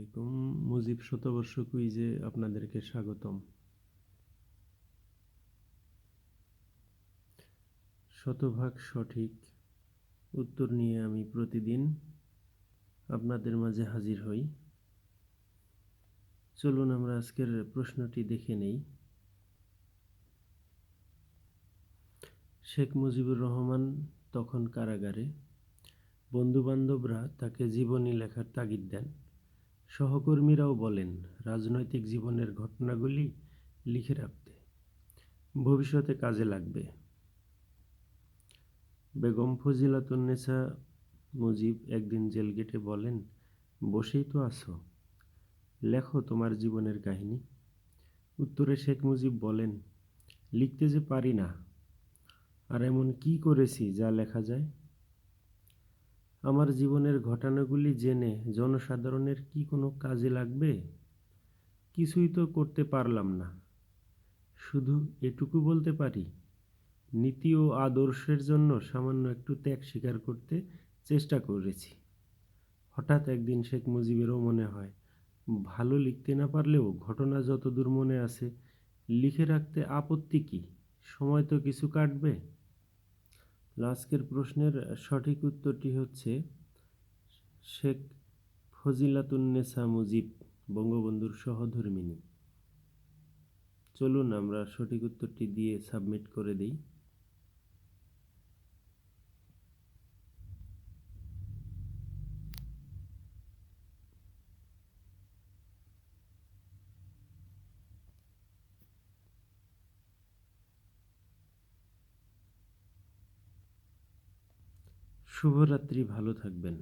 আলাইকুম। মুজিব, শতবর্ষ কুইজে আপনাদেরকে স্বাগতম। শতভাগ সঠিক উত্তর নিয়ে আমি প্রতিদিন আপনাদের মাঝে হাজির হই। চলুন আমরা আজকের প্রশ্নটি দেখে নেই। শেখ মুজিবুর রহমান তখন কারাগারে। বন্ধুবান্ধবরা তাকে জীবনী লেখার তাগিদ দেন। সহকর্মীরাও বলেন, রাজনৈতিক জীবনের ঘটনাগুলি লিখে রাখতে ভবিষ্যতে কাজে লাগবে। বেগম ফজিলাতুন্নেসা মুজিব একদিন জেলগেটে বলেন, বসেই তো আছো। লেখো তোমার জীবনের কাহিনী। উত্তরে শেখ মুজিব বলেন, লিখতে যে পারি না, আর এমন কি করেছি যা লেখা যায়? আমার জীবনের ঘটনাগুলি জেনে জনসাধারণের কি কোনো কাজে লাগবে? কিছুই তো করতে পারলাম না। শুধু এটুকু বলতে পারি, নীতি ও আদর্শের জন্য সামান্য একটু ত্যাগ স্বীকার করতে চেষ্টা করেছি। হঠাৎ একদিন শেখ মুজিবেরও মনে হয়, ভালো লিখতে না পারলেও ঘটনা যতদূর মনে আছে, লিখে রাখতে আপত্তি কি? সময় তো কিছু কাটবে। আজকের প্রশ্নের সঠিক উত্তরটি হচ্ছে শেখ ফজিলাতুন্নেসা মুজিব, বঙ্গবন্ধুর সহধর্মিনী। চলুন আমরা সঠিক উত্তরটি দিয়ে সাবমিট করে দিই। শুভরাত্রি ভালো থাকবেন।